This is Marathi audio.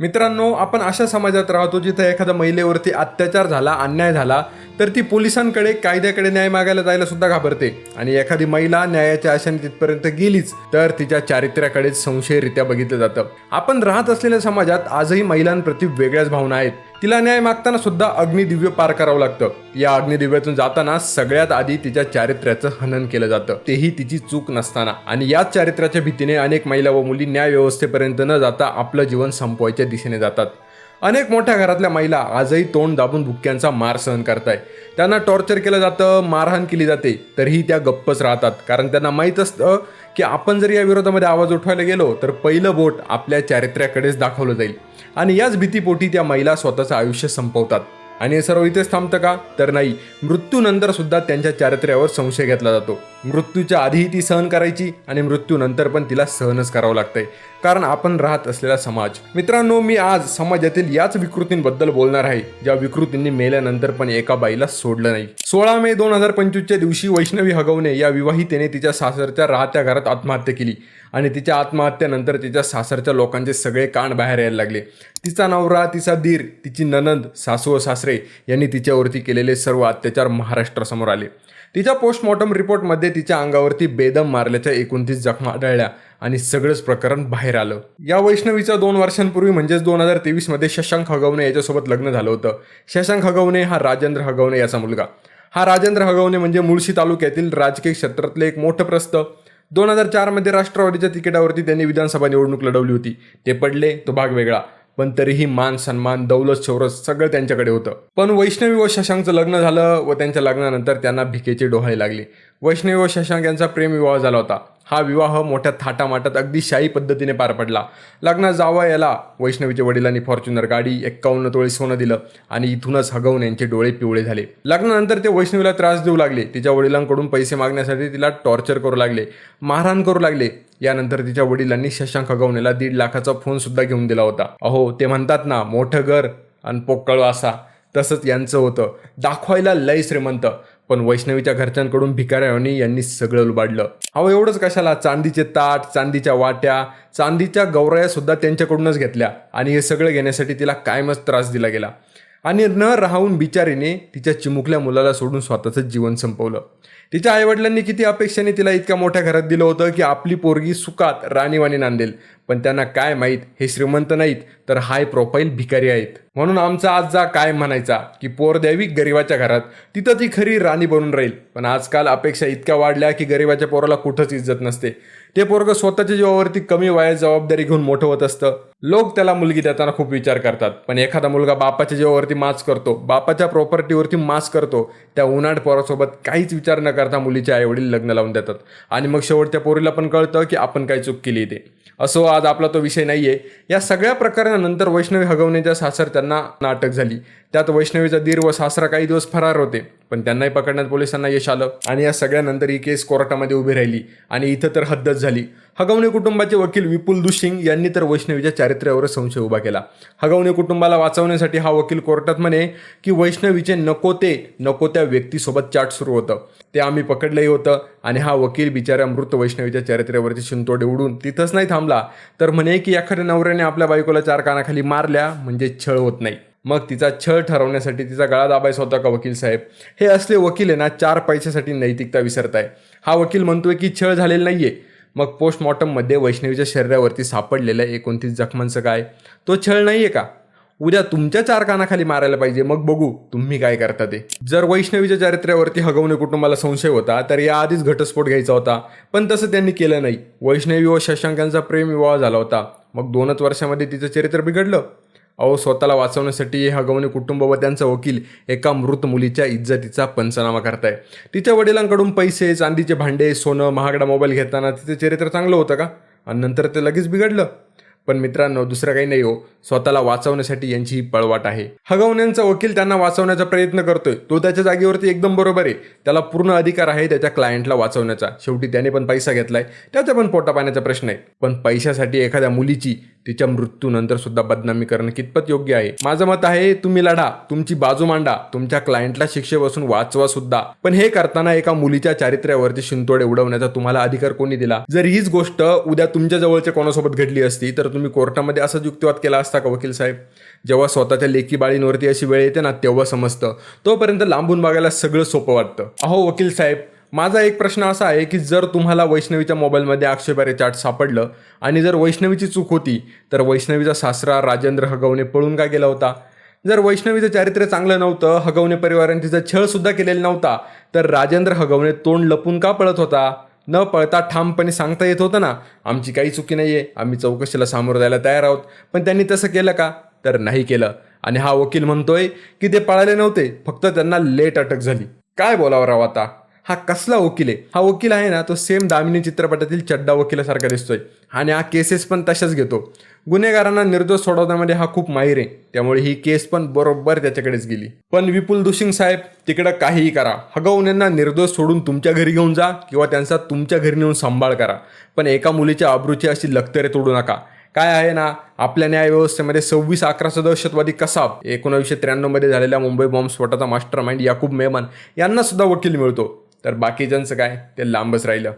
मित्रांनो आपण अशा समाजात राहतो जिथे एखाद्या महिलेवरती अत्याचार झाला अन्याय झाला तर ती पोलिसांकडे कायद्याकडे न्याय मागायला जायला सुद्धा घाबरते. आणि एखादी महिला न्यायाच्या आशाने तिथपर्यंत गेलीच तर तिच्या चारित्र्याकडे संशयरित्या बघितलं जातं. आपण राहत असलेल्या समाजात आजही महिलांप्रती वेगळ्याच भावना आहेत. तिला न्याय मागताना सुद्धा अग्निदिव्य पार करावं लागतं. या अग्निदिव्यातून जाताना सगळ्यात आधी तिच्या चारित्र्याचं हनन केलं जातं. तेही तिची चूक नसताना. आणि याच चारित्र्याच्या भीतीने अनेक महिला व मुली न्याय व्यवस्थेपर्यंत न जाता आपलं जीवन संपवायच्या दिशेने जातात. अनेक मोठ्या घरातल्या महिला आजही तोंड दाबून भुक्क्यांचा मार सहन करताय. त्यांना टॉर्चर केलं जातं मारहाण केली जाते तरीही त्या गप्पच राहतात. कारण त्यांना माहीत असतं की आपण जर या विरोधामध्ये आवाज उठवायला गेलो तर पहिलं बोट आपल्या चारित्र्याकडेच दाखवलं जाईल. आणि याच भीतीपोटी त्या महिला स्वतःचं आयुष्य संपवतात. आणि हे सर्व इथेच थांबतं का? तर नाही. मृत्यूनंतर सुद्धा त्यांच्या चारित्र्यावर संशय घेतला जातो. मृत्यूच्या आधीही ती सहन करायची आणि मृत्यूनंतर पण तिला सहनच करावं लागतंय. कारण आपण राहत असलेला समाज. मित्रांनो मी आज समाजातील याच विकृतींबद्दल बोलणार आहे ज्या विकृतींनी मेल्यानंतर पण एका बाईला सोडलं नाही. सोळा मे दोन हजार पंचवीसच्या दिवशी वैष्णवी हगवणे या विवाहितेने तिच्या सासरच्या राहत्या घरात आत्महत्या केली आणि तिच्या आत्महत्येनंतर तिच्या सासरच्या लोकांचे सगळे कान बाहेर यायला लागले. तिचा नवरा तिचा दीर तिची ननंद सासू व सासरे यांनी तिच्यावरती केलेले सर्व अत्याचार महाराष्ट्रासमोर आले. तिच्या पोस्टमॉर्टम रिपोर्टमध्ये तिच्या अंगावरती बेदम मारल्याच्या एकोणतीस जखमा आढळल्या आणि सगळंच प्रकरण बाहेर आलं. या वैष्णवीच्या दोन वर्षांपूर्वी म्हणजेच दोन हजार तेवीसमध्ये शशांक हगवणे याच्यासोबत लग्न झालं होतं. शशांक हगवणे हा राजेंद्र हगवणे याचा मुलगा. हा राजेंद्र हगवणे म्हणजे मुळशी तालुक्यातील राजकीय क्षेत्रातले एक मोठं प्रस्थ. दोन हजार चारमध्ये राष्ट्रवादीच्या तिकिटावरती त्यांनी विधानसभा निवडणूक लढवली होती. ते पडले तो भाग वेगळा. पण तरीही मान सन्मान दौलत शौरत सगळं त्यांच्याकडे होतं. पण वैष्णवी व शशांकचं लग्न झालं व त्यांच्या लग्नानंतर त्यांना भिकेचे डोहाळे लागले. वैष्णवी व शशांक यांचा प्रेमविवाह झाला होता. हा विवाह मोठ्या थाटामाटात अगदी शाही पद्धतीने पार पडला. लग्नात जावा याला वैष्णवीच्या वडिलांनी फॉर्च्युनर गाडी एक्कावन्न तोळे सोनं दिलं आणि इथूनच हगवून यांचे डोळे पिवळे झाले. लग्नानंतर ते वैष्णवीला त्रास देऊ लागले. तिच्या वडिलांकडून पैसे मागण्यासाठी तिला टॉर्चर करू लागले मारहाण करू लागले. यानंतर तिच्या वडिलांनी शशांक हगवण्याला दीड लाखाचा फोन सुद्धा घेऊन दिला होता. अहो ते म्हणतात ना मोठं घर आणि पोकळ असा तसंच यांचं होतं. दाखवायला लय श्रीमंत. पण वैष्णवीच्या घरच्यांकडून भिकाऱ्यावानी यांनी सगळं लुबाडलं. अहो एवढंच कशाला? चांदीचे ताट चांदीच्या वाट्या चांदीच्या गौराया सुद्धा त्यांच्याकडूनच घेतल्या आणि हे सगळं घेण्यासाठी तिला कायमच त्रास दिला गेला. आणि न राहून बिचारीने तिच्या चिमुकल्या मुलाला सोडून स्वतःचं जीवन संपवलं. तिच्या आईवडिलांनी किती अपेक्षाने तिला इतक्या मोठ्या घरात दिलं होतं की आपली पोरगी सुखात राणीवाणी नांदेल. पण त्यांना काय माहीत हे श्रीमंत नाहीत तर हाय प्रोफाईल भिकारी आहेत. म्हणून आमचा आज जा काय म्हणायचा की पोर द्यावी गरिबाच्या घरात तिथं ती खरी राणी बनून राहील. पण आजकाल अपेक्षा इतक्या वाढल्या की गरिबाच्या पोराला कुठंच इज्जत नसते. ते पोरग स्वतःच्या जीवावरती कमी वयात जबाबदारी घेऊन मोठं होत असतं. लोक त्याला मुलगी देताना खूप विचार करतात. पण एखादा मुलगा बापाच्या जीवावरती माच करतो बापाच्या प्रॉपर्टीवरती माच करतो त्या उन्हाळ पोरासोबत काहीच विचार न करता मुलीचे आईवडील लग्न लावून देतात. आणि मग शेवट त्या पोरीला पण कळतं की आपण काय चूक केली ते. असो आज आपला तो विषय नाही आहे या सगळ्या प्रकरणानंतर वैष्णवी हगवण्याच्या सासर त्यांना नाटक झाली. त्यात वैष्णवीचा दीर व सासरा काही दिवस फरार होते पण त्यांनाही पकडण्यात पोलिसांना यश आलं आणि या सगळ्यानंतर ही केस कोर्टामध्ये उभी राहिली आणि इथं तर हद्दच झाली. हगवणे कुटुंबाचे वकील विपुल दुशिंग यांनी तर वैष्णवीच्या चारित्र्यावर संशय उभा केला. हगवणे कुटुंबाला वाचवण्यासाठी हा वकील कोर्टात म्हणे की वैष्णवीचे नको ते नको त्या व्यक्तीसोबत चाट सुरू होतं. ते आम्ही पकडलंही होतं आणि हा वकील बिचाऱ्या मृत वैष्णवीच्या चारित्र्यावरची शिंतोडे उडून तिथंच नाही थांबला. तर म्हणे की एखाद्या नवऱ्याने आपल्या बायकोला चार कानाखाली मारल्या म्हणजे छळ होत नाही. मग तिचा छळ ठरवण्यासाठी तिचा गळा दाबायचा होता का वकील साहेब? हे असले वकील आहे ना चार पैशासाठी नैतिकता विसरताय. हा वकील म्हणतोय की छळ झालेला नाहीये. मग पोस्टमॉर्टममध्ये वैष्णवीच्या शरीरावरती सापडलेल्या एकोणतीस जखमांचं काय? तो छळ नाहीये का? उद्या तुमच्या चार कानाखाली मारायला पाहिजे मग बघू तुम्ही काय करता ते. जर वैष्णवीच्या चारित्र्यावरती हगवणे कुटुंबाला संशय होता तर याआधीच घटस्फोट घ्यायचा होता. पण तसं त्यांनी केलं नाही. वैष्णवी व शशांकांचा प्रेम विवाह झाला होता. मग दोनच वर्षामध्ये तिचं चरित्र बिघडलं. अहो स्वतःला वाचवण्यासाठी हे हगवणे कुटुंब व त्यांचा वकील एका मृत मुलीच्या इज्जतीचा पंचनामा करताय. तिच्या वडिलांकडून पैसे चांदीचे भांडे सोनं महागडा मोबाईल घेताना तिचं चरित्र चांगलं होतं का? आणि नंतर ते लगेच बिघडलं. पण मित्रांनो दुसरं काही नाही हो. स्वतःला वाचवण्यासाठी यांची ही पळवाट आहे. हगवण्यांचा वकील त्यांना वाचवण्याचा प्रयत्न करतोय. तो त्याच्या जागेवरती एकदम बरोबर आहे. त्याला पूर्ण अधिकार आहे त्याच्या क्लायंटला वाचवण्याचा. शेवटी त्याने पण पैसा घेतलाय. त्याचा पण पोटा पाण्याचा प्रश्न आहे. पण पैशासाठी एखाद्या मुलीची तिच्या मृत्यूनंतर सुद्धा बदनामी करणं कितपत योग्य आहे? माझं मत आहे तुम्ही लढा तुमची बाजू मांडा तुमच्या क्लायंटला शिक्षेपासून वाचवा सुद्धा. पण हे करताना एका मुलीच्या चारित्र्यावरती शिंतोडे उडवण्याचा तुम्हाला अधिकार कोणी दिला? जर हीच गोष्ट उद्या तुमच्या जवळच्या कोणासोबत घडली असती तर तुम्ही कोर्टामध्ये असाच युक्तिवाद केला असता का वकील साहेब? जेव्हा स्वतःच्या लेखी बाळींवरती अशी वेळ येते ना तेव्हा समजतं. तोपर्यंत लांबून बघायला सगळं सोपं वाटतं. अहो वकील साहेब माझा एक प्रश्न असा आहे की जर तुम्हाला वैष्णवीच्या मोबाईलमध्ये अक्षयबारे चाट सापडलं आणि जर वैष्णवीची चूक होती तर वैष्णवीचा सासरा राजेंद्र हगवणे पळून का गेला होता? जर वैष्णवीचं चारित्र्य चांगलं नव्हतं हगवणे परिवाराने तिचा छळसुद्धा केलेला नव्हता तर राजेंद्र हगवणे तोंड लपून का पळत होता? न पळता ठामपणे सांगता येत होतं ना आमची काही चुकी नाही आहे आम्ही चौकशीला सामोरं जायला तयार आहोत. पण त्यांनी तसं केलं का? तर नाही केलं. आणि हा वकील म्हणतोय की ते पळाले नव्हते फक्त त्यांना लेट अटक झाली. काय बोलावं राव आता? हा कसला वकील आहे? हा वकील आहे ना तो सेम दामिनी चित्रपटातील चड्डा वकिलासारखा दिसतोय. आणि हा केसेस पण तशाच घेतो. गुन्हेगारांना निर्दोष सोडवण्यामध्ये हा खूप माहीर आहे. त्यामुळे ही केस पण बरोबर त्याच्याकडेच गेली. पण विपुल दुशिंग साहेब तिकडं काहीही करा. हगवण्यांना निर्दोष सोडून तुमच्या घरी घेऊन जा किंवा त्यांचा तुमच्या घरी नेऊन सांभाळ करा. पण एका मुलीच्या अब्रूची अशी लक्तरे तोडू नका. काय आहे ना आपल्या न्यायव्यवस्थेमध्ये सव्वीस अकराचा दहशतवादी कसाब एकोणावीसशे त्र्याण्णवमध्ये झालेल्या मुंबई बॉम्ब स्फोटाचा मास्टर माइंड याकूब मेमन यांना सुद्धा वकील मिळतो. तर बाकीच्यांचं काय? ते लांबच राहिलं.